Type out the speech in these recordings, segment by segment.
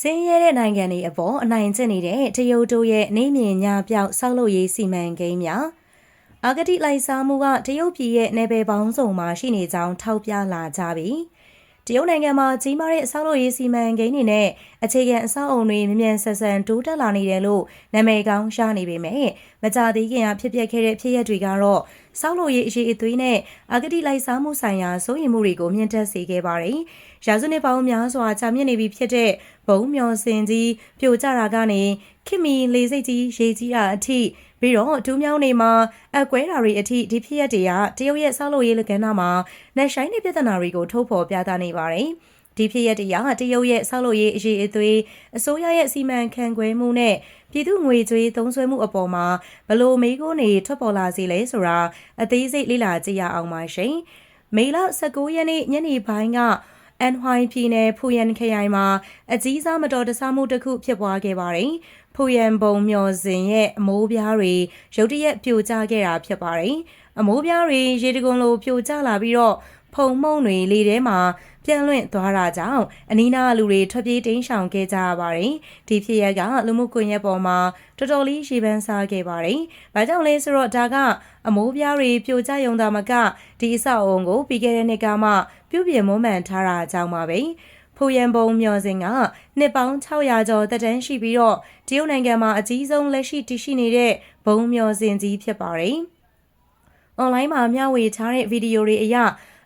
ဆင်းရဲတဲ့နိုင်ငံတွေအပေါ်အနိုင်ကျင့်နေတဲ့တရုတ်တို့ရဲ့နေမြင့်ညာပြောက်ဆောက်လုပ်ရေးစီမံကိန်းများအာဂတိလိုက်စားမှုကတရုတ်ပြည်ရဲ့နယ်ပယ်ပေါင်းစုံမှာရှိနေကြောင်းထောက်ပြလာကြပြီတရုတ်နိုင်ငံမှာကြီးမားတဲ့အဆောက်လုပ်ရေးစီမံကိန်းတွေနဲ့အခြေခံအဆောက်အုံတွေမြ мян ဆက်ဆန်တိုးတက်လာနေတယ်လို့နာမည်ကောင်းရှာနေပေမဲ့မကြသေးခင်ကဖြစ်ပျက်ခဲ့တဲ့ဖြစ်ရပ်တွေကတော့ ဆောက်လုပ်ရေးအရေးအသွေးနဲ့အာဂတိလိုက်စားမှုဆိုင်ရာစိုးရိမ်မှုတွေကိုမြင့်တက်စေခဲ့ပါတယ်။ရာစုနှစ်ပေါင်းများစွာကြာမြင့်နေပြီဖြစ်တဲ့ဘုံမျောစင်ကြီးပြိုကျတာကနေခင်မီလေစိတ်ကြီးရေကြီးတာအထိပြီးတော့ဒူးမြောင်းနေမှာအကွဲတာတွေအထိဒီဖြစ်ရက်တွေကတရုတ်ရဲ့ဆောက်လုပ်ရေးလုပ်ငန်းသားမှာနှက်ဆိုင်တဲ့ပြဿနာတွေကိုထုတ်ဖော်ပြသနေပါတယ်။ ဒီဖြစ်ရက်တရားတရုတ်ရဲ့ဆောက်လုပ်ရေးအရေးအသွေးအစိုးရရဲ့စီမံခန့်ခွဲမှုနဲ့ပြည်သူငွေကြွေးသုံးစွဲမှုအပေါ်မှာဘလို့မေးခွန်းတွေထွက်ပေါ်လာစေလဲဆိုတာအသေးစိတ်လေ့လာကြည့်ရအောင်ပါရှင်။မေလ19ရက်နေ့ညနေပိုင်းကအန်ဟွိုင်ပြည်နယ်ဖူယန်ခရိုင်မှာအကြီးစားမတော်တဆမှုတစ်ခုဖြစ်ပွားခဲ့ပါတယ်။ဖူယန်ဘုံမျော်စင်ရဲ့အမိုးပြားတွေရုတ်တရက်ပြိုကျခဲ့တာဖြစ်ပါတယ်။အမိုးပြားတွေရေတကွန်လိုပြိုကျလာပြီးတော့ ဖုံမှုံတွေလေထဲမှာပြန့်လွင့်သွားတာကြောင့်အနီးနားလူတွေထွက်ပြေးတိမ်းရှောင်ခဲ့ကြရပါတယ်။ဒီဖြစ်ရပ်ကလူမှုကွန်ရက်ပေါ်မှာတော်တော်လေးရှေ့ပန်းစားခဲ့ပါတယ်။ဘာကြောင့်လဲဆိုတော့ဒါကအမိုးပြားတွေပြိုကျယုံတာမကဒီအဆောက်အုံကိုပြီးခဲ့တဲ့နှစ်ကမှပြုပြင်မွမ်းမံထားတာကြောင့်ပါပဲ။ဖူရန်ဘုံမျော်စင်ကနှစ်ပေါင်း600ကျော်တက်တန်းရှိပြီးတော့တရုတ်နိုင်ငံမှာအကြီးဆုံးလက်ရှိတည်ရှိနေတဲ့ဘုံမျော်စင်ကြီးဖြစ်ပါတယ်။ online မှာမျှဝေထားတဲ့ဗီဒီယိုတွေအရ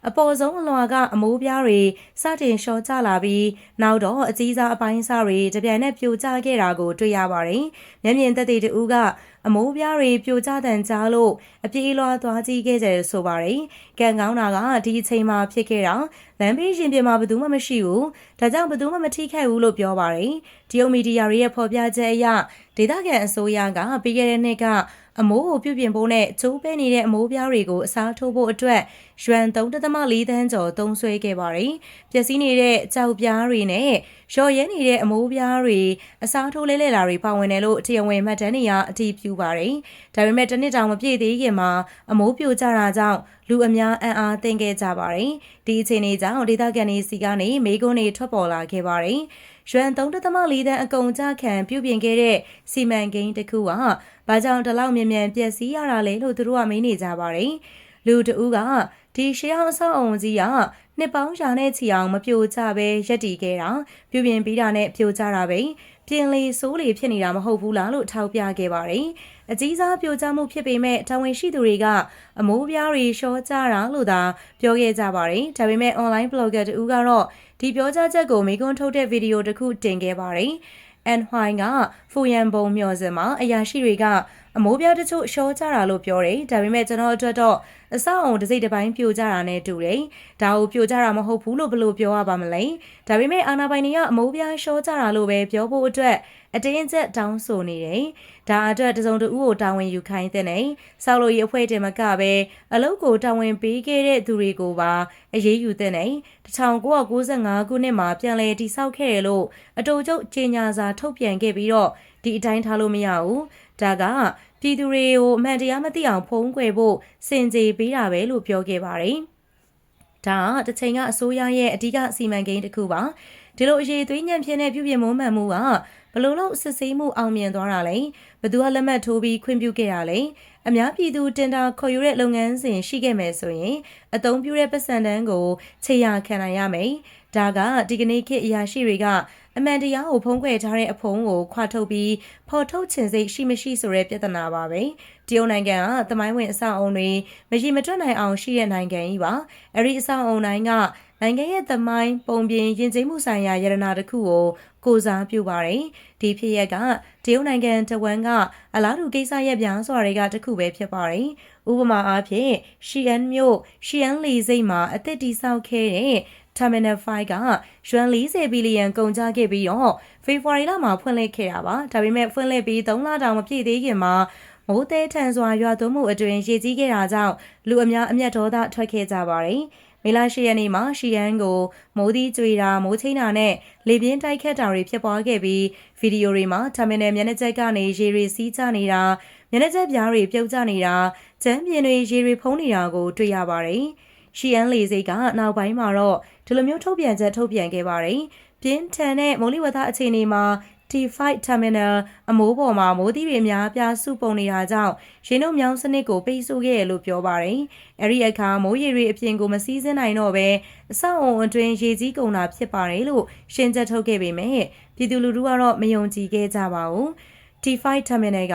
အပေါ်ဆုံးအလွှာကအမိုးပြားတွေစတင်လျှော့ကျလာပြီးနောက်တော့အကြီးစားအပိုင်းစားတွေတပြိုင်နက်ပြိုကျခဲ့တာကိုတွေ့ရပါတယ်။မျက်မြင်သက်သေတူကအမိုးပြားတွေပြိုကျတန်ကြားလို့အပြေးလွှားသွားကြည့်ခဲ့ကြဆိုပါတယ်။ကံကောင်းတာကဒီအချိန်မှာဖြစ်ခဲ့တာလမ်းဘေးရှင်ပြင်မှာဘယ်သူမှမရှိဘူး။ဒါကြောင့်ဘယ်သူမှမထိခိုက်ဘူးလို့ပြောပါတယ်။တရုတ်မီဒီယာတွေရဲ့ဖော်ပြချက်အရဒေသခံအစိုးရကပြီးခဲ့တဲ့နှစ်ကအမိုးကိုပြုပြင်ဖို့နဲ့ချိုးပဲနေတဲ့အမိုးပြားတွေကိုအစားထိုးဖို့အတွက် ရွှန်3.4သန်းကျော်သုံးစွဲခဲ့ပါတယ်။ပျက်စီးနေတဲ့ကြောက်ပြားတွေနဲ့ရော်ရဲနေတဲ့အမိုးပြားတွေအစားထိုးလဲလဲလာတွေပါဝင်တယ်လို့တရားဝင်မှတ်တမ်းတွေအတည်ပြုပါတယ်။ဒါပေမဲ့တနစ်တောင်မပြည့်သေးခင်မှာအမိုးပြိုကျတာကြောင့်လူအများအံ့အားသင့်ခဲ့ကြပါတယ်။ဒီအခြေအနေကြောင့်ဒေသခံတွေစီကနေမိကုန်းတွေထွက်ပေါ်လာခဲ့ပါတယ်။ရွှန်3.4သန်းအကုန်ကြခံပြုပြင်ခဲ့တဲ့စီမံကိန်းတစ်ခုကဘာကြောင့်ဒီလောက်မြန်မြန်ပျက်စီးရတာလဲလို့သူတို့ကမေးနေကြပါတယ်။ လူတဦးကဒီရှေးအောင်အဆောက်အုံကြီးကနှစ်ပေါင်းရာနဲ့ချီအောင်မပြိုကျပဲရက်တီခဲ့တာပြုပြင်ပြီးတာနဲ့ပြိုကျတာပဲပြင်လေစိုးလေဖြစ်နေတာမဟုတ်ဘူးလားလို့ထောက်ပြခဲ့ပါတယ်။အကြီးစားပြိုကျမှုဖြစ်ပေမဲ့တာဝန်ရှိသူတွေကအမိုးပြားတွေရှော့ကြတာလို့သာပြောခဲ့ကြပါတယ်။ဒါပေမဲ့ online blogger တူကတော့ဒီပြောကြားချက်ကိုမိကွန်းထုတ်တဲ့ဗီဒီယိုတစ်ခုတင်ခဲ့ပါတယ်။ and Huang ကဖူယန်ဘုံမျော်စင်မှာအရာရှိတွေက အမိုးပြားတချို့ရှော့ကြတာလို့ပြောတယ်။ဒါပေမဲ့ကျွန်တော်အတွက်တော့အဆောက်အုံတစ်စိတ်တစ်ပိုင်းပြိုကျတာနဲ့တူတယ်။ဒါကိုပြိုကျတာမဟုတ်ဘူးလို့ဘယ်လိုပြောရပါမလဲ။ဒါပေမဲ့အာနာပိုင်တွေကအမိုးပြားရှော့ကြတာလို့ပဲပြောဖို့အတွက်အတင်းကျပ်တောင်းဆိုနေတယ်။ဒါအတွက်တစုံတဦးကိုတာဝန်ယူခိုင်းတဲ့နေ။ဆောက်လို့ရအဖွဲ့တင်မကပဲအလုပ်ကိုတာဝန်ပေးခဲ့တဲ့သူတွေကိုပါအရေးယူတဲ့နေ။1995ခုနှစ်မှာပြန်လည်တည်ဆောက်ခဲ့တယ်လို့အတူချုပ်ကြေညာစာထုတ်ပြန်ခဲ့ပြီးတော့ဒီအတိုင်းထားလို့မရဘူး။ဒါက ပြည်သူတွေကိုအမှန်တရားမသိအောင်ဖုံးကွယ်ဖို့စင်ကြေပေးတာပဲလို့ပြောခဲ့ပါတယ်။ဒါကတစ်ချိန်ကအစိုးရရဲ့အဓိကစီမံကိန်းတစ်ခုပါ။ဒီလိုအရေးသွေးညံ့ဖြစ်တဲ့ပြုပြင်မွမ်းမံမှုကဘလို့လို့စစ်ဆေးမှုအောင်မြင်သွားတာလဲဘသူကလက်မှတ်ထိုးပြီးခွင့်ပြုခဲ့တာလဲအများပြည်သူတင်တာခေါ်ယူတဲ့လုပ်ငန်းစဉ်ရှိခဲ့မယ်ဆိုရင်အသုံးပြုတဲ့ပတ်စံတန်းကိုခြေရခံနိုင်ရမယ်ဒါကဒီကနေ့ခေတ်အရာရှိတွေက အမှန်တရားကိုဖုံးကွယ်ထားတဲ့အဖုံးကိုခွာထုတ်ပြီးဖော်ထုတ်ချင်စိတ်ရှိမရှိဆိုတဲ့ပြဿနာပါပဲတရုတ်နိုင်ငံကသမိုင်းဝင်အဆောက်အုံတွေမရှိမတွက်နိုင်အောင်ရှိတဲ့နိုင်ငံကြီးပါအဲ့ဒီအဆောက်အုံတိုင်းကနိုင်ငံရဲ့သမိုင်းပုံပြင်ယဉ်ကျေးမှုဆိုင်ရာယရနာတစ်ခုကိုကိုစားပြုပါတယ်ဒီဖြစ်ရက်ကတရုတ်နိုင်ငံတဝန်ကအလားတူကိစ္စရပ်ပြားစွာတွေကတစ်ခုပဲဖြစ်ပါတယ်ဥပမာအားဖြင့်ရှီယန်မြို့ရှီယန်လီစိတ်မှာအသစ်တိဆောက်ခဲ့တဲ့ Terminal 5ကယွမ်40ဘီလီယံကုန်ကျခဲ့ပြီးတော့ဖေဖော်ဝါရီလမှာဖွင့်လှစ်ခဲ့တာပါဒါပေမဲ့ဖွင့်လှစ်ပြီး3လတောင်မပြည့်သေးခင်မှာမိုးသေးထန်စွာရွာသွန်းမှုအတွင်ရေကြီးခဲ့တာကြောင့်လူအများအမျက်ဒေါသထွက်ခဲ့ကြပါတယ်မေလ10ရက်နေ့မှာရှီယန်ကိုမိုးသီးကြွေတာမိုးချိန်းတာနဲ့လေပြင်းတိုက်ခတ်တာတွေဖြစ်ပွားခဲ့ပြီးဗီဒီယိုတွေမှာတာမင်နယ်မျက်နှာချက်ကနေရေတွေစီးကျနေတာမျက်နှာချက်ပြားတွေပြုတ်ကျနေတာကျန်းပြင်းတွေရေတွေဖုံးနေတာကိုတွေ့ရပါတယ်။ ရှီယန်လေစိတ်ကနောက်ပိုင်းမှာတော့ဒီလိုမျိုးထုတ်ပြန်ချက်ထုတ်ပြန်ခဲ့ပါတယ်။ပြင်းထန်တဲ့မိုးလေဝသအခြေအနေမှာ T5 Terminal အမိုးပေါ်မှာမိုးသီးတွေအများအပြားစုပုံနေတာကြောင့်ရင်းနှုတ်မြောင်းစနစ်ကိုပိတ်ဆို့ခဲ့ရလို့ပြောပါတယ်။အဲဒီအခါမိုးရေတွေအပြင်ကိုမစီးဆင်းနိုင်တော့ပဲအဆောက်အုံအတွင်းရေကြီးကုန်တာဖြစ်ပါတယ်လို့ရှင်းချက်ထုတ်ခဲ့ပေမဲ့ပြည်သူလူထုကတော့မယုံကြည်ခဲ့ကြပါဘူး။ T5 Terminal က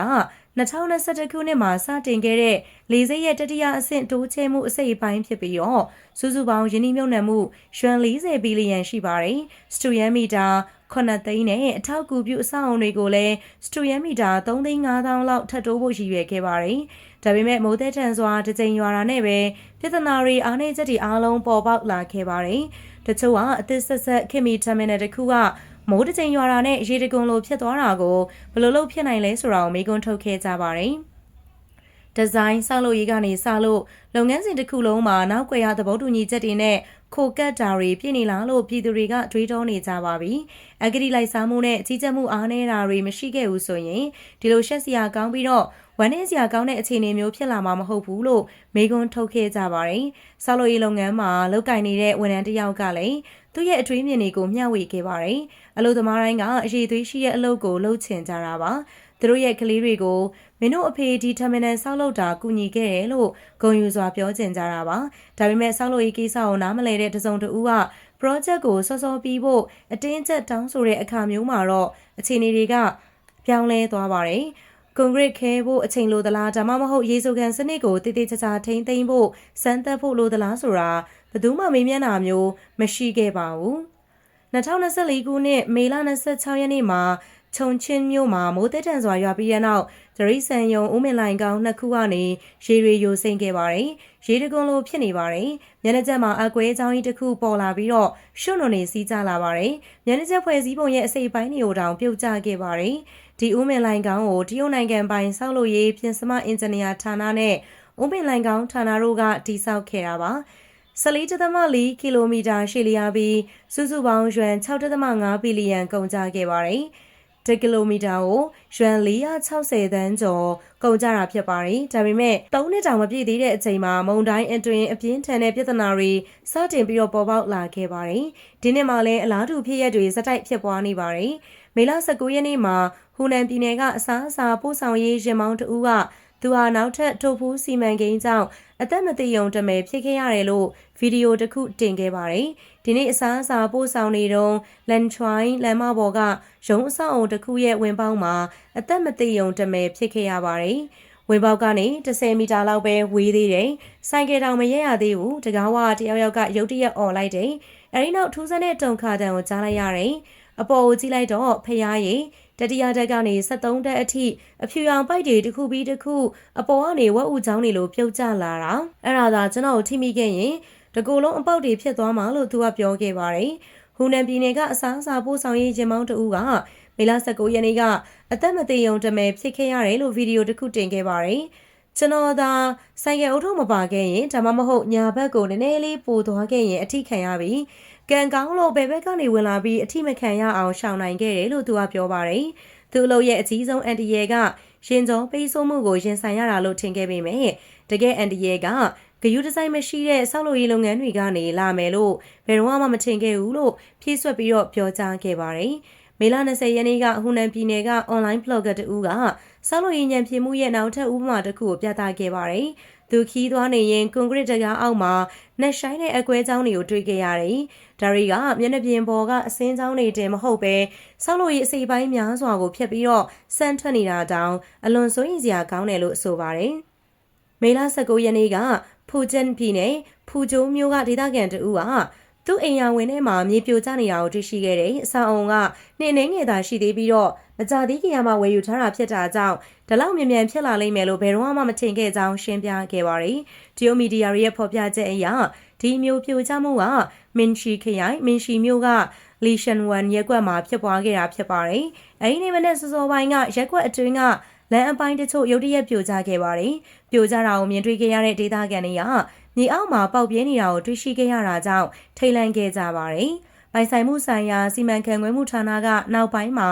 2021ခုနှစ်မှာစတင်ခဲ့တဲ့လေဆိပ်ရဲ့တတိယအဆင့်တိုးချဲ့မှုအစိတ်အပိုင်းဖြစ်ပြီးတော့စုစုပေါင်းယင်းနှိမ့်မြုံနှံမှုရွှန်40ဘီလီယံရှိပါတယ်။စတူယန်မီတာ9သိန်းနဲ့အထောက်အကူပြုအဆောက်အုံတွေကိုလည်းစတူယန်မီတာ3သိန်း5000လောက်ထပ်တိုးဖို့ရည်ရွယ်ခဲ့ပါတယ်။ဒါပေမဲ့မိုးသက်ထန်စွာတစ်ကြိမ်ရွာတာနဲ့ပဲပြဿနာတွေအားနည်းချက်တွေအားလုံးပေါ်ပေါက်လာခဲ့ပါတယ်။တချို့ကအသစ်ဆက်ဆက်ခင်မီတာမင်နယ်တစ်ခုက မိုးတစ်ချိန်ရွာတာနဲ့ရေတကွန်လိုဖြစ်သွားတာကိုဘယ်လိုလုပ်ဖြစ်နိုင်လဲဆိုတာကိုမေးခွန်းထုတ်ခဲ့ကြပါတယ်။ဒီဇိုင်းဆောက်လုပ်ရေးကနေစလို့လုပ်ငန်းစဉ်တစ်ခုလုံးမှာနောက်ွယ်ရသဘောတူညီချက်တွေနဲ့ခိုကတ်တာတွေပြည့်နေလားလို့ပြည်သူတွေကတွေးတောနေကြပါပြီ။အဂတိလိုက်စားမှုနဲ့ကြီးကြပ်မှုအားနည်းတာတွေမရှိခဲ့ဘူးဆိုရင်ဒီလိုရှက်စရာကောင်းပြီးတော့ဝမ်းနည်းစရာကောင်းတဲ့အခြေအနေမျိုးဖြစ်လာမှာမဟုတ်ဘူးလို့မေကွန်းထုတ်ခဲ့ကြပါတယ်။ဆောက်လုပ်ရေးလုပ်ငန်းမှာလုပ်ကင်နေတဲ့ဝန်ထမ်းတစ်ယောက်ကလည်းသူ့ရဲ့အထွေးမြင်တွေကိုမျှဝေခဲ့ပါတယ်။ အလုပ်သမားတိုင်းကအရေးသွေးရှိတဲ့အလုပ်ကိုလုပ်ချင်ကြတာပါ။သူတို့ရဲ့ကလေးတွေကိုမင်းတို့အဖေဒီ terminal ဆောက်လုပ်တာကူညီခဲ့တယ်လို့ဂုဏ်ယူစွာပြောကျင်ကြတာပါ။ဒါပေမဲ့ဆောက်လုပ်ရေးကိစ္စကိုနားမလည်တဲ့တစုံတဦးက project ကိုစောစောပြီးဖို့အတင်းကျပ်တောင်းဆိုတဲ့အခါမျိုးမှာတော့အခြေအနေတွေကပြောင်းလဲသွားပါတယ်။ကွန်ကရစ်ခဲဖို့အချိန်လိုသလားဒါမှမဟုတ်ရေဆိုကန်စနစ်ကိုတည်တည်ချာချာထိမ့်သိမ်းဖို့စမ်းသပ်ဖို့လိုသလားဆိုတာဘယ်သူမှမေးမြန်းတာမျိုးမရှိခဲ့ပါဘူး 2024ခုနှစ်မေလ26ရက်နေ့မှာခြုံချင်းမြို့မှာမိုးတက်တန်စွာရွာပြီးတဲ့နောက်ဒရိဆန်ယုံဦးမင်လိုင်ကောင်နှစ်ခုကနေရေတွေယိုစိမ့်ခဲ့ပါတယ်။ရေတကွန်လိုဖြစ်နေပါတယ်။မျက်နှာချက်မှာအကွဲအကြောင်းကြီးတစ်ခုပေါ်လာပြီးတော့ရှွန့်နုံနေစီးကြလာပါတယ်။မျက်နှာချက်ဖွဲ့စည်းပုံရဲ့အစိပ်ပိုင်းတွေကိုတောင်ပြုတ်ကျခဲ့ပါတယ်။ဒီဦးမင်လိုင်ကောင်ကိုတရုတ်နိုင်ငံပိုင်ဆောက်လုပ်ရေးပြင်စမအင်ဂျင်နီယာဌာနနဲ့ဦးမင်လိုင်ကောင်ဌာနတို့ကတည်ဆောက်ခဲ့တာပါ။ 14.4ကီလိုမီတာရှည်လျားပြီးစုစုပေါင်းရွှန်6.5ဘီလီယံကုန်ကျခဲ့ပါတယ်။1ကီလိုမီတာကိုရွမ်460တန်းကျော်ကုန်ကြတာဖြစ်ပါတယ်။ဒါပေမဲ့3နှစ်တောင်မပြည့်သေးတဲ့အချိန်မှာမုန်တိုင်းအတွင်းအပြင်းထန်တဲ့ပြဿနာတွေစတင်ပြီးတော့ပေါ်ပေါက်လာခဲ့ပါတယ်။ဒီနှစ်မှာလည်းအလားတူဖြစ်ရပ်တွေစတိုက်ဖြစ်ပွားနေပါတယ်။မေလ19ရက်နေ့မှာဟူနန်ပြည်နယ်ကအစားအစာပို့ဆောင်ရေးရင်မောင်းတဦးကသူဟာနောက်ထပ်ထိုဖူးစီမံကိန်းကြောင့် အသက်မသေယုံတမယ်ဖြစ်ခဲ့ရတယ်လို့ဗီဒီယိုတစ်ခုတင်ခဲ့ပါတယ်။ဒီနေ့အစားအစာပို့ဆောင်နေတော့လန်ချွိုင်းလမ်းမပေါ်ကရုံးအဆောက်အုံတစ်ခုရဲ့ဝင်ပေါက်မှာအသက်မသေယုံတမယ်ဖြစ်ခဲ့ရပါတယ်။ဝင်ပေါက်ကနေ10မီတာလောက်ပဲဝေးသေးတယ်။ဆိုင်ကယ်တောင်မရရသေးဘူး။တကားဝတယောက်ယောက်ကရုတ်တရက်អော်လိုက်တယ်။အဲဒီနောက်ထူးဆန်းတဲ့တုံခါတန်ကိုကြားလိုက်ရတယ်။အပေါ်ကိုကြည့်လိုက်တော့ဖျားရည် တတိယတက်ကနေ73တက်အထိအဖြူရောင်ပိုက်တွေတစ်ခုပြီးတစ်ခုအပေါ်ကနေဝက်ဥချောင်းတွေလိုပြုတ်ကျလာတာအဲ့ဒါသာကျွန်တော်ထိမိခဲ့ရင်တကူလုံးအပေါက်တွေဖြစ်သွားမှာလို့သူကပြောခဲ့ပါတယ်ဟူနန်ပြည်နယ်ကအစားအစာပို့ဆောင်ရေးရင်မောင်းတဦးကမေလ19ရက်နေ့ကအသက်မသေယုံတမယ်ဖြစ်ခဲ့ရတယ်လို့ဗီဒီယိုတစ်ခုတင်ခဲ့ပါတယ်ကျွန်တော်သာဆိုင်ကယ်အုပ်ထုပ်မပါခဲ့ရင်ဒါမှမဟုတ်ညာဘက်ကိုနည်းနည်းလေးပိုသွားခဲ့ရင်အထိခံရပြီ ကံကောင်းလို့ဘယ်ဘက်ကနေဝင်လာပြီးအထိမခံရအောင်ရှောင်နိုင်ခဲ့တယ်လို့သူကပြောပါတယ်။သူ့အလုပ်ရဲ့အကြီးဆုံးအန်တီရဲကရင်ကျော်ပေးဆိုးမှုကိုရင်ဆိုင်ရတာလို့ထင်ခဲ့ပေမဲ့တကယ်အန်တီရဲကဂယူဒီဇိုင်းမရှိတဲ့ဆောက်လုပ်ရေးလုပ်ငန်းတွေကနေလာမယ်လို့ဘယ်တော့မှမထင်ခဲ့ဘူးလို့ဖြည့်ဆွက်ပြီးတော့ပြောကြားခဲ့ပါတယ်။ မေလ20ရက်နေ့ကဟူနန်ပြည်နယ်က online blogger တူကဆောက်လုပ်ရေးညံပြမှုရဲ့နောက်ထပ်ဥပမာတစ်ခုကိုပြသခဲ့ပါတယ်။သူခီးသွားနေရင်ကွန်ကရစ်တကားအောက်မှာနှက်ဆိုင်တဲ့အကွဲကြောင်းတွေကိုတွေ့ခဲ့ရတယ်။ဒါတွေကမျက်နှာပြင်ပေါ်ကအစင်းကြောင်းတွေတင်မဟုတ်ပဲဆောက်လို့ရအစိပ်ပိုင်းများစွာကိုဖျက်ပြီးတော့စမ်းထွက်နေတာတောင်အလွန်စိုးရိမ်စရာကောင်းတယ်လို့ဆိုပါတယ်။မေလ19ရက်နေ့ကဖူဂျန်ပြည်နယ်ဖူဂျိုးမြို့ကဒေသခံတဦးက သူ့အိမ်ယာဝင်ထဲမှာမြေပြိုကျနေတာကိုတွေ့ရှိခဲ့တယ်။အဆောင်အုံကနှင်းနှင်းငယ်သာရှိသေးပြီးတော့မကြသေးခင်ကမှဝယ်ယူထားတာဖြစ်တာကြောင့်ဒီလောက်မြန်မြန်ဖြစ်လာလိမ့်မယ်လို့ဘယ်တော့မှမထင်ခဲ့ကြောင်းရှင်းပြခဲ့ပါတယ်။ဒီယိုမီဒီယာရဲ့ဖော်ပြချက်အရဒီမျိုးပြိုကျမှုကမင်ရှီခရိုင်မင်ရှီမြို့ကလီရှန်ဝန်ရက်ကွက်မှာဖြစ်ပွားခဲ့တာဖြစ်ပါတယ်။အဲဒီနေ့မနေ့စောစောပိုင်းကရက်ကွက်အတွင်းကလမ်းအပိုင်းတချို့ရုတ်တရက်ပြိုကျခဲ့ပါတယ်။ပြိုကျတာကိုမြင်တွေ့ခဲ့ရတဲ့ဒေသခံတွေက မြေအောက်မှာပေါက်ပြဲနေတာကိုတွေ့ရှိခဲ့ရတာကြောင့်ထိတ်လန့်ခဲ့ကြပါတယ်။ပိုင်ဆိုင်မှုဆိုင်ရာစီမံခန့်ခွဲမှုဌာနကနောက်ပိုင်းမှာ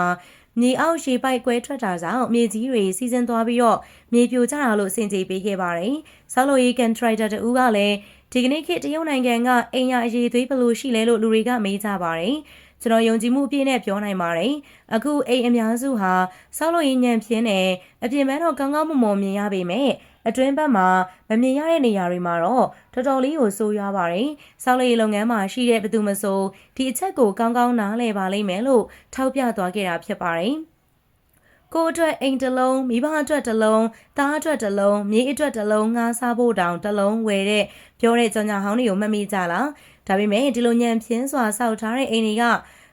မြေအောက်ရေပိုက်ကွဲထွက်တာကြောင့်မြေကြီးတွေစီးဆင်းသွားပြီးတော့မြေပြိုကျတာလို့စင်ကြေပေးခဲ့ပါတယ်။ဆောက်လုပ်ရေးကန်ထရိုက်တာတူကလည်းဒီကနေ့ခေတ်တရုတ်နိုင်ငံကအိမ်ယာအရေးသွေးဘယ်လိုရှိလဲလို့လူတွေကမေးကြပါတယ်။ကျွန်တော်ယုံကြည်မှုအပြည့်နဲ့ပြောနိုင်ပါတယ်အခုအိမ်အများစုဟာစောက်လို့ရင်းညံပြင်းနဲ့အပြင်ပန်းတော့ကောင်းကောင်းမွန်မွန်မြင်ရပေမဲ့ အတွင်းဘက်မှာမမြင်ရတဲ့နေရာတွေမှာတော့တော်တော်လေးကိုဆိုးရွားပါတယ်။စောက်လေးလုပ်ငန်းမှာရှိတဲ့ဘသူမဆိုဒီအချက်ကိုကောင်းကောင်းနားလည်ပါလိမ့်မယ်လို့ထောက်ပြသွားခဲ့တာဖြစ်ပါတယ်။ကိုအတွက်အိမ်တစ်လုံးမိဘအတွက်တစ်လုံးသားအတွက်တစ်လုံးမြေအတွက်တစ်လုံးငှားစားဖို့တောင်တစ်လုံးဝယ်တဲ့ပြောတဲ့ကြောင်ညာဟောင်းတွေကိုမှတ်မိကြလားဒါပေမဲ့ဒီလိုညံပြင်းစွာစောက်ထားတဲ့အိမ်တွေက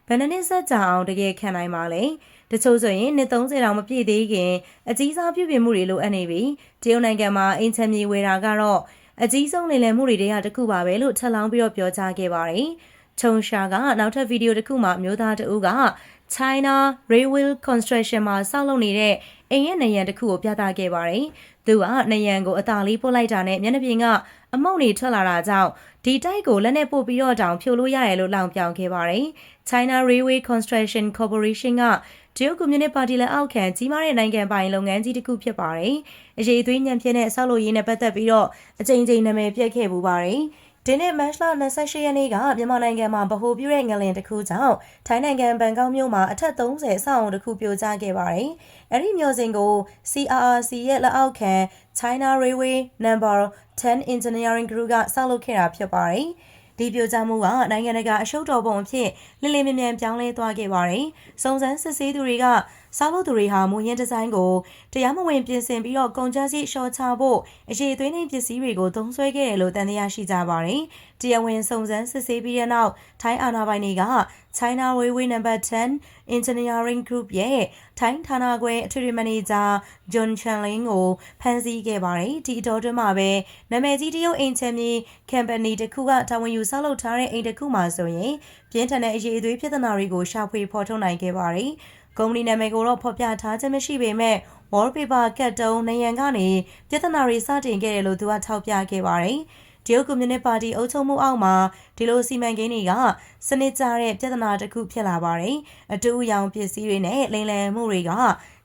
ဘယ်နှစ်နှစ်ဆက်ကြအောင်တကယ်ခံနိုင်ပါလဲ တချို့ဆိုရင်နှစ်30တောင်မပြည့်သေးခင်အကြီးစားပြုပြင်မှုတွေလိုအပ်နေပြီတရုတ်နိုင်ငံမှာအိမ်ချမ်းမြေဝယ်တာကတော့အကြီးဆုံးလေလံမှုတွေတည်းကတစ်ခုပါပဲလို့ထပ်လောင်းပြီးတော့ပြောကြားခဲ့ပါတယ်။ချုံရှာကနောက်ထပ်ဗီဒီယိုတစ်ခုမှာမျိုးသားတဦးက China Railway Construction မှာစောက်လုပ်နေတဲ့အိမ်ရဲ့နေရန်တစ်ခုကိုပြသခဲ့ပါတယ်။သူကနေရန်ကိုအသာလေးပို့လိုက်တာနဲ့မျက်နှာပြင်ကအမုံတွေထွက်လာတာကြောင့်ဒီတိုက်ကိုလက်နဲ့ပို့ပြီးတော့တောင်ဖြိုလို့ရတယ်လို့လောင်ပြောင်ခဲ့ပါတယ်။ China Railway Construction Corporation က တရုတ်ကွန်မြူနတီပါတီလက်အောက်ခံကြီးမားတဲ့နိုင်ငံပိုင်လုပ်ငန်းကြီးတစ်ခုဖြစ်ပါတယ်။အရေးအသွေးညံပြင်းတဲ့အဆောက်လုပ်ရေးနဲ့ပတ်သက်ပြီးတော့အကြိမ်ကြိမ်နာမည်ပြက်ခဲ့ပူပါတယ်။ဒီနေ့မတ်လ28ရက်နေ့ကမြန်မာနိုင်ငံမှာဗဟိုပြုတဲ့ငလင်တစ်ခုကြောင့်ထိုင်းနိုင်ငံဘန်ကောက်မြို့မှာအထက်30အဆောက်အုံတစ်ခုပြိုကျခဲ့ပါတယ်။အဲဒီမျိုးစင်ကို CRRC ရဲ့လက်အောက်ခံ China Railway Number 10 Engineering Group ကဆောက်လုပ်ခဲ့တာဖြစ်ပါတယ်။ ဒီပြိုကျမှုကနိုင်ငံတကာအရှုပ်တော်ပုံအဖြစ်လင်းလင်းမြန်မြန်ပြောင်းလဲသွားခဲ့ပါတယ်။စုံစမ်းစစ်ဆေးသူတွေက စားလို့သူတွေဟာမူရင်းဒီဇိုင်းကိုတရားမဝင်ပြင်ဆင်ပြီးတော့ကုန်ကျစရိတ်လျှော့ချဖို့အရေးသွေးနှိမ်ပစ္စည်းတွေကိုသုံးစွဲခဲ့တယ်လို့တန်တရားရှိကြပါတယ်။တရားဝင်စုံစမ်းစစ်ဆေးပြီးတဲ့နောက်ထိုင်းအာဏာပိုင်တွေက China Railway Number 10 Engineering Group ရဲ့ထိုင်းဌာနခွဲအထွေထွေမန်နေဂျာ John Chanlin ကိုဖမ်းဆီးခဲ့ပါတယ်။ဒီအတော်တွင်းမှာပဲနာမည်ကြီးတရုတ်အိမ်ချမ်းမြေ company တစ်ခုကတာဝန်ယူဆောက်လုပ်ထားတဲ့အိမ်တစ်ခုမှာဆိုရင်ပြင်းထန်တဲ့အရေးအသွေးပြဿနာတွေကိုရှာဖွေဖော်ထုတ်နိုင်ခဲ့ပါတယ်။ ကုမ္ပဏီနာမည်ကိုတော့ဖော်ပြထားခြင်းမရှိပေမဲ့ wallpaper ကတ်တုံးနေရန်ကနေပြဿနာတွေစတင်ခဲ့တယ်လို့သူကထောက်ပြခဲ့ပါတယ်။တရုတ်ကွန်မြူနတီပါတီအုပ်ချုပ်မှုအောက်မှာဒီလိုစီမံကိန်းတွေကစနစ်ကျတဲ့ပြဿနာတစ်ခုဖြစ်လာပါတယ်။အတူအယောင်ပစ္စည်းတွေနဲ့လိမ်လည်မှုတွေက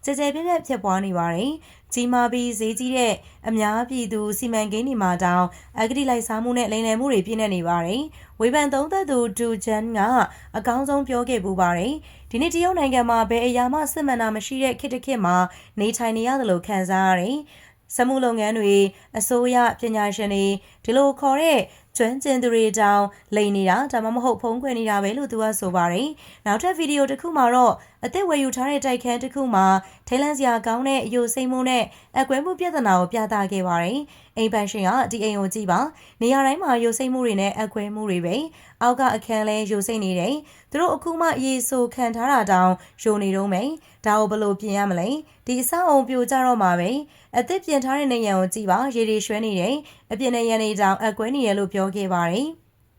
ကြကြပြည့်ပြည့်ဖြစ်ပွားနေပါတယ်။ကြီးမားပြီးဈေးကြီးတဲ့အများပြည်သူစီမံကိန်းတွေမှာတောင်အဂတိလိုက်စားမှုနဲ့လိမ်လည်မှုတွေပြည့်နေနေပါတယ်။ဝေဖန်သုံးသပ်သူဒူဂျန်ကအကောင်းဆုံးပြောခဲ့ပူပါတယ်။ ဒီနေ့တရုတ်နိုင်ငံမှာဘယ်အရာမှစစ်မှန်တာမရှိတဲ့ခေတ်တစ်ခေတ်မှာနေထိုင်နေရတယ်လို့ခံစားရတယ်။စက်မှုလုပ်ငန်းတွေအစိုးရပညာရှင်တွေဒီလိုခေါ်တဲ့ ကျွမ်းကျင်သူတွေတောင်လိန်နေတာဒါမှမဟုတ်ဖုံးကွယ်နေတာပဲလို့သူကဆိုပါတယ်။နောက်ထပ်ဗီဒီယိုတစ်ခုမှာတော့အသက်ဝယ်ယူထားတဲ့တိုက်ခန်းတစ်ခုမှာထိလန့်စရာကောင်းတဲ့အယိုစိမ့်မှုနဲ့အကွဲမှုပြဿနာကိုပြသခဲ့ပါတယ်။အိမ်ပန်ရှင်ကဒီအိမ်ကိုကြည့်ပါနေရာတိုင်းမှာယိုစိမ့်မှုတွေနဲ့အကွဲမှုတွေပဲအောက်ကအခန်းလဲယိုစိမ့်နေတယ်။သူတို့အခုမှရေဆိုခံထားတာတောင်ယိုနေတော့မယ်။ဒါကိုဘယ်လိုပြင်ရမလဲ။ဒီအဆောက်အုံပြိုကျတော့မှာပဲ။ အသက်ပြင်ထားတဲ့နေရန်ကိုကြည့်ပါရေတွေရွှဲနေတယ်။အပြင်နေရန်တွေတောင်အကွဲနေရလို့ပြောခဲ့ပါတယ်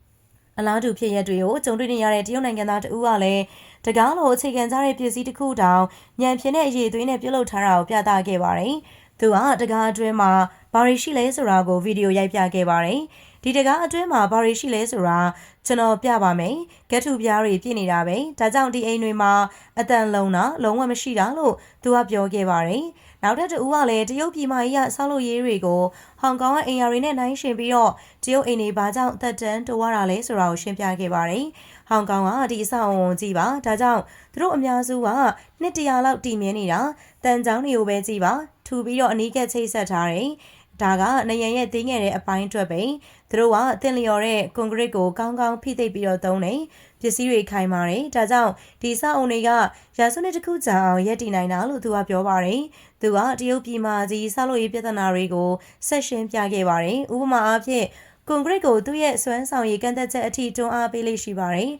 ။အလားတူဖြစ်ရက်တွေကိုကြုံတွေ့နေရတဲ့တရုတ်နိုင်ငံသားတဦးကလည်းတကားလိုအခြေခံကြတဲ့ပစ္စည်းတစ်ခုတောင်ညံပြင်းတဲ့အရေးသွေးနဲ့ပြုတ်လုထားတာကိုပြသခဲ့ပါတယ်။သူကတကားအတွင်းမှာဘာရီရှိလဲဆိုတာကိုဗီဒီယိုရိုက်ပြခဲ့ပါတယ်။ဒီတကားအတွင်းမှာဘာရီရှိလဲဆိုတာကျွန်တော်ပြပါမယ်။ကက်ထုပြားတွေပြည့်နေတာပဲ။ဒါကြောင့်ဒီအိမ်တွေမှာအတန်လုံးတာလုံးဝမရှိတာလို့သူကပြောခဲ့ပါတယ်။ နောက်ထပ်တဦးကလည်းတရုတ်ပြည်မကြီးကဆောက်လုပ်ရေးတွေကိုဟောင်ကောင်ကအင်ယာတွေနဲ့နိုင်ရှင်ပြီးတော့တရုတ်အိမ်တွေဘာကြောင့်သက်တမ်းတိုးရတာလဲဆိုတာကိုရှင်းပြခဲ့ပါတယ်။ဟောင်ကောင်ကဒီအဆောက်အုံကြည့်ပါဒါကြောင့်သူတို့အများစုကနှစ်တရာလောက်တည်မြဲနေတာတန်ချောင်းတွေကိုပဲကြည့်ပါထူပြီးတော့အနီးကပ်ချိတ်ဆက်ထားတယ်။ဒါကနေရန်ရဲ့တင်းငယ်တဲ့အပိုင်းအတွက်ပဲသူတို့ကအသင်လျော်တဲ့ကွန်ကရစ်ကိုကောင်းကောင်းဖိသိပ်ပြီးတော့သုံးတယ် ပစ္စည်းတွေခိုင်ပါတယ်ဒါကြောင့်ဒီစောက်အုံတွေကရာစုနှစ်တစ်ခုကြာအောင်ရပ်တည်နိုင်တာလို့သူကပြောပါတယ်သူကတရုတ်ပြည်မှာကြီးဆောက်လုပ်ရေးပြဿနာတွေကိုဆက်ရှင်းပြခဲ့ပါတယ်ဥပမာအားဖြင့်ကွန်ကရစ်ကိုသူ့ရဲ့စွမ်းဆောင်ရည်ကန့်သက်ချက်အထိတွန်းအားပေးလေးရှိပါတယ်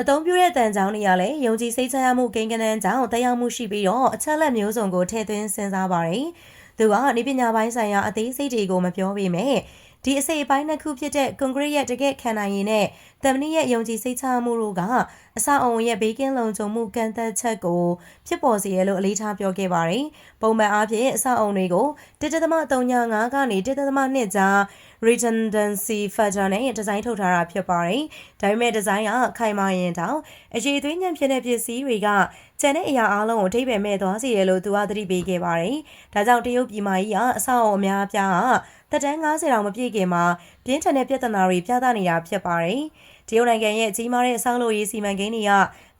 အသုံးပြုတဲ့တန်ကြောင်းတွေကလည်းယုံကြည်စိတ်ချရမှုကိန်းဂဏန်းကြောင့်တရားမှုရှိပြီးတော့အချက်လက်မျိုးစုံကိုထည့်သွင်းစဉ်းစားပါတယ်။သူကနေပညာပိုင်းဆိုင်ရာအသေးစိတ်တွေကိုမပြောပေမဲ့ ဒီအစိပ်အပိုင်းနှစ်ခုဖြစ်တဲ့ကွန်ကရစ်ရဲ့တကယ့်ခံနိုင်ရည်နဲ့တမနီရဲ့ယုံကြည်စိတ်ချမှုတို့ကအဆောက်အုံရဲ့ဘေးကင်းလုံခြုံမှုကန့်သက်ချက်ကိုဖြစ်ပေါ်စေရလို့အလေးထားပြောခဲ့ပါတယ်။ပုံမှန်အားဖြင့်အဆောက်အုံတွေကို1.35ကနေ1.2ကြား redundancy factor နဲ့ဒီဇိုင်းထုတ်ထားတာဖြစ်ပါတယ်။ဒါပေမဲ့ဒီဇိုင်းကခိုင်မာရင်တောင်အရေးသွေးညံဖြစ်တဲ့ပစ္စည်းတွေကကျန်တဲ့အရာအလုံးကိုထိပ်ပယ်မဲ့သွားစေတယ်လို့သူကသတိပေးခဲ့ပါတယ်။ဒါကြောင့်တရုတ်ပြည်မကြီးကအဆောက်အုံအများအပြားကတက်တန်း90တောင်မပြည့်ခင်မှာပြင်းထန်တဲ့ပြဿနာတွေပြသနေတာဖြစ်ပါတယ်။တရုတ်နိုင်ငံရဲ့ကြီးမားတဲ့အဆောက်လုပ်ရေးစီမံကိန်းတွေက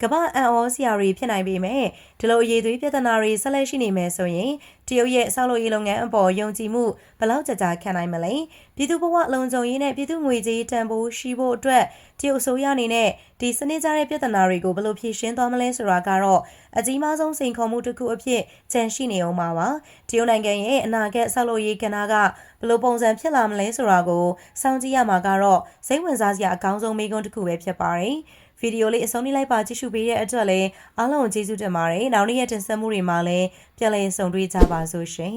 ကကမ္ဘာအံ့ဩစရာတွေဖြစ်နိုင်ပေမဲ့ဒီလိုအရေးသွေးပြဿနာတွေဆက်လက်ရှိနေမယ်ဆိုရင်တရုတ်ရဲ့ဆောက်လုပ်ရေးလုပ်ငန်းအပေါ်ယုံကြည်မှုဘယ်လောက်ကြာကြာခံနိုင်မလဲပြည်သူဘဝလုံခြုံရေးနဲ့ပြည်သူငွေကြေးတန်ဖိုးရှိဖို့အတွက်တရုတ်အစိုးရအနေနဲ့ဒီစနစ်ကြတဲ့ပြဿနာတွေကိုဘယ်လိုဖြေရှင်းသွားမလဲဆိုတာကတော့အကြီးမားဆုံးစိန်ခေါ်မှုတစ်ခုအဖြစ်ကြန့်ရှိနေအောင်ပါပါတရုတ်နိုင်ငံရဲ့အနာဂတ်ဆောက်လုပ်ရေးကဏ္ဍကဘယ်လိုပုံစံဖြစ်လာမလဲဆိုတာကိုစောင့်ကြည့်ရမှာကတော့စိတ်ဝင်စားစရာအကောင်းဆုံးမိကွန်းတစ်ခုပဲဖြစ်ပါတယ် ဗီဒီယိုလေးအဆုံးထိလိုက်ပါကြည့်ရှုပေးတဲ့အတွက်လည်းအားလုံးကိုကျေးဇူးတင်ပါတယ်နောက်နေ့ရက်တင်ဆက်မှုတွေမှာလည်းပြန်လည်ဆုံတွေ့ကြပါစို့ရှင်